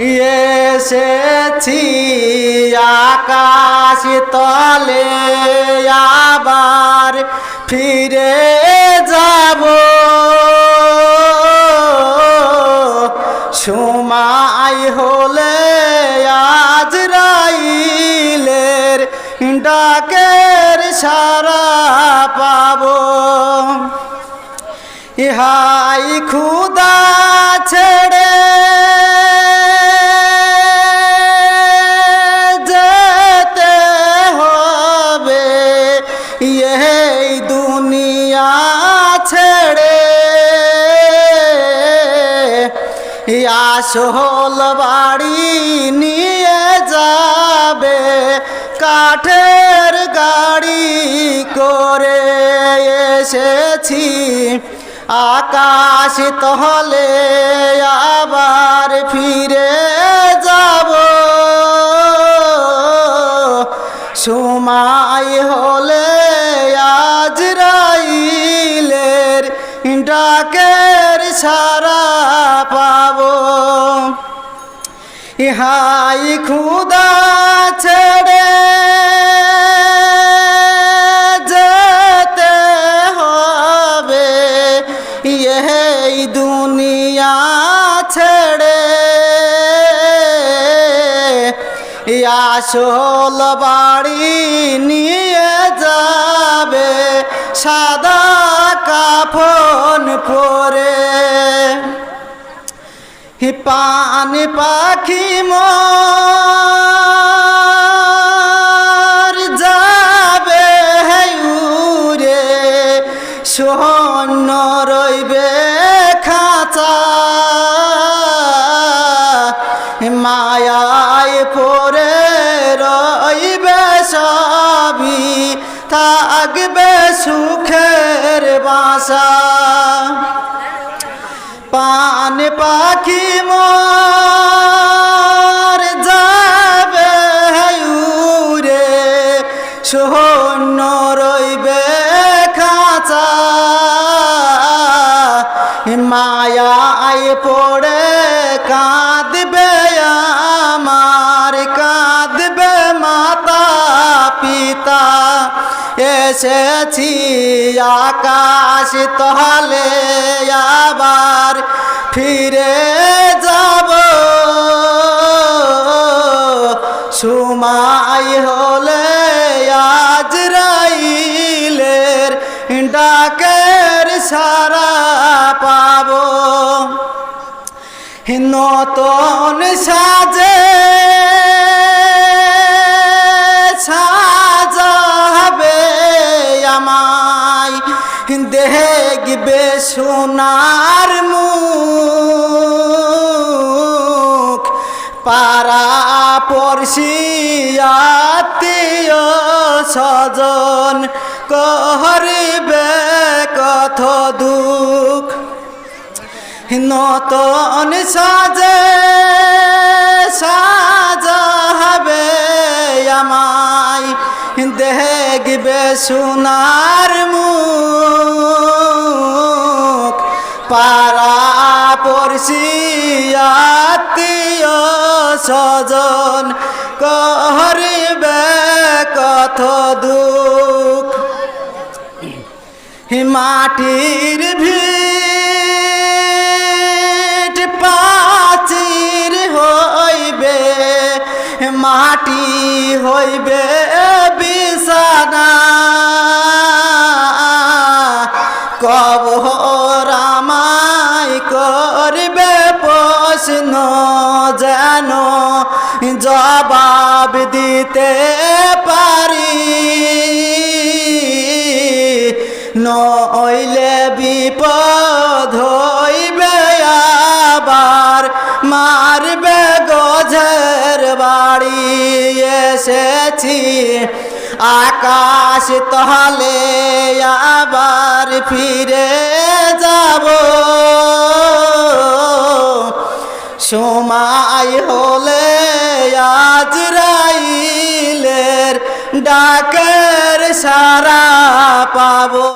এসেছি আকাশ তলে আবার ফিরে যাব। সময় হলে আজ রাইলের ডাকের সারা পাবো। ইহাই খুদা এই দুনিয়া ছেড়ে আসল বাড়ি নিয়ে যাবে কাঠের গাড়ি করে এসেছি। আকাশ তহলে আবার ফিরে যাব। সময় হলে আজ রাইলের ডাকের সারা পাব। ইহাই খুদা ছেড়ে আসল বাড়ি নিয়ে যাবে সাদা কাফন পরে। পান পাখি মর যাবে উরে সোহন্য রইবে খাঁচা। মায়ায় পরে রইবে সবই থাকবে সুখের মায়ায় পড়ে কাঁদবে আমার কাঁদবে মাতা পিতা এসেছি আকাশ তহলে আবার ফিরে যাব। নতন সাজে সাজাবে আমায়। দেখবে সোনার মুখ পাড়া পড়শি আত্মীয় স্বজন নতন সাজে সাজাবে আমায়। দেখবে সোনার মুখ, পাড়া পড়শি আত্মীয় স্বজন। কহরিবে কত দুঃখ। মাটির ভিট মাটি হইবে বিছানা। কবর আমায় করবে প্রশ্ন যেন জবাব দিতে পারি। নইলে বিপদ এসেছি আকাশ তহলে আবার ফিরে যাব। সময় হলে আজ রাইলের ডাকের সারা পাবো।